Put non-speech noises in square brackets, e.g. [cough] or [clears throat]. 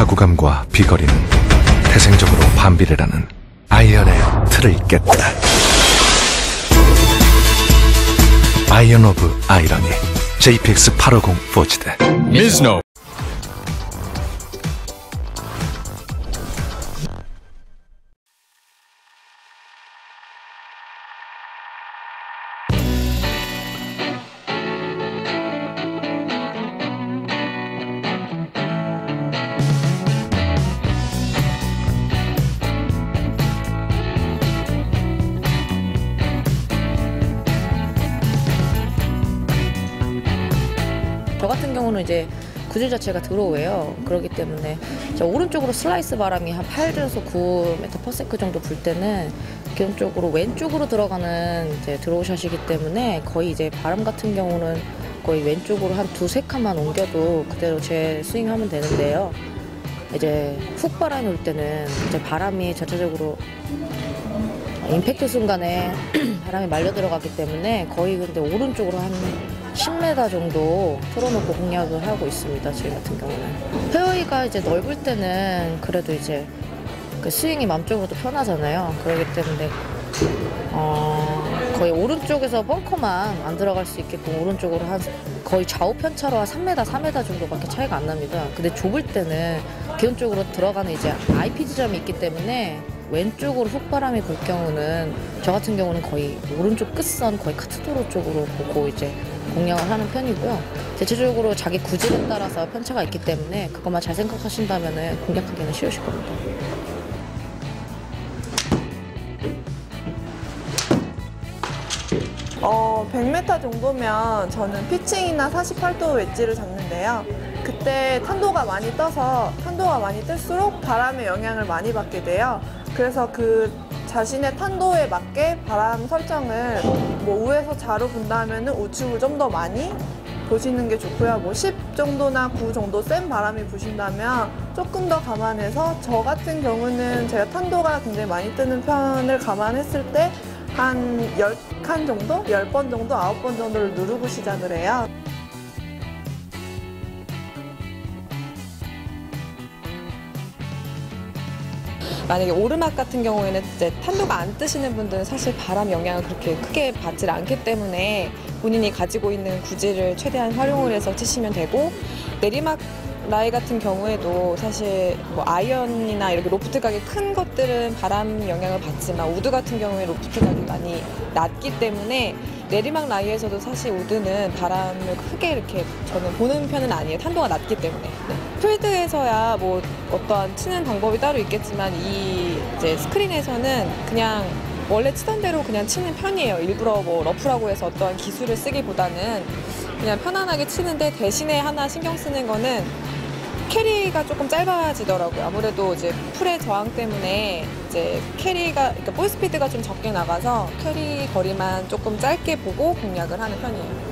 타구감과 비거리는 태생적으로 반비례라는 아이언의 틀을 깼다. 아이언 오브 아이러니 JPX 850 포지드 Mizno. 저 같은 경우는 이제 구질 자체가 드로우예요. 그렇기 때문에 저 오른쪽으로 슬라이스 바람이 한 8에서 9m 퍼세크 정도 불 때는 기본적으로 왼쪽으로 들어가는 이제 드로우샷이기 때문에 거의 이제 바람 같은 경우는 거의 왼쪽으로 한 두세 칸만 옮겨도 그대로 제 스윙하면 되는데요. 이제 훅 바람이 올 때는 이제 바람이 전체적으로 임팩트 순간에 [clears throat] 바람이 말려 들어가기 때문에 거의 근데 오른쪽으로 한 10m 정도 틀어놓고 공략을 하고 있습니다. 저희 같은 경우는. 페어웨이가 이제 넓을 때는 그래도 이제 그 스윙이 맘쪽으로도 편하잖아요. 그렇기 때문에 어, 거의 오른쪽에서 벙커만 안 들어갈 수 있게끔 오른쪽으로 한 거의 좌우 편차로 한 3m, 4m 정도밖에 차이가 안 납니다. 근데 좁을 때는 기본적으로 들어가는 이제 IP 지점이 있기 때문에 왼쪽으로 훅바람이 불 경우는 저 같은 경우는 거의 오른쪽 끝선 거의 카트도로 쪽으로 보고 이제 공략을 하는 편이고요. 대체적으로 자기 구질에 따라서 편차가 있기 때문에 그것만 잘 생각하신다면 공략하기는 쉬우실 겁니다. 어, 100m 정도면 저는 피칭이나 48도 웨지를 잡는데요. 그때 탄도가 많이 떠서 탄도가 많이 뜰수록 바람의 영향을 많이 받게 돼요. 그래서 그 자신의 탄도에 맞게 바람 설정을 뭐 우에서 좌로 분다면 우측을 좀 더 많이 보시는 게 좋고요. 뭐 10 정도나 9 정도 센 바람이 부신다면 조금 더 감안해서 저 같은 경우는 제가 탄도가 굉장히 많이 뜨는 편을 감안했을 때 한 10칸 정도? 10번 정도, 9번 정도를 누르고 시작을 해요. 만약에 오르막 같은 경우에는 이제 탄도가 안 뜨시는 분들은 사실 바람 영향을 그렇게 크게 받질 않기 때문에 본인이 가지고 있는 구질을 최대한 활용을 해서 치시면 되고 내리막 라이 같은 경우에도 사실 뭐 아이언이나 이렇게 로프트 각이 큰 것들은 바람 영향을 받지만 우드 같은 경우에 로프트 각이 많이 낮기 때문에 내리막 라이에서도 사실 우드는 바람을 크게 이렇게 저는 보는 편은 아니에요. 탄도가 낮기 때문에. 네. 필드에서야 뭐 어떠한 치는 방법이 따로 있겠지만 이 이제 스크린에서는 그냥 원래 치던 대로 그냥 치는 편이에요. 일부러 뭐 러프라고 해서 어떠한 기술을 쓰기보다는 그냥 편안하게 치는데 대신에 하나 신경 쓰는 거는 캐리가 조금 짧아지더라고요. 아무래도 이제 풀의 저항 때문에 이제 캐리가 그러니까 볼 스피드가 좀 적게 나가서 캐리 거리만 조금 짧게 보고 공략을 하는 편이에요.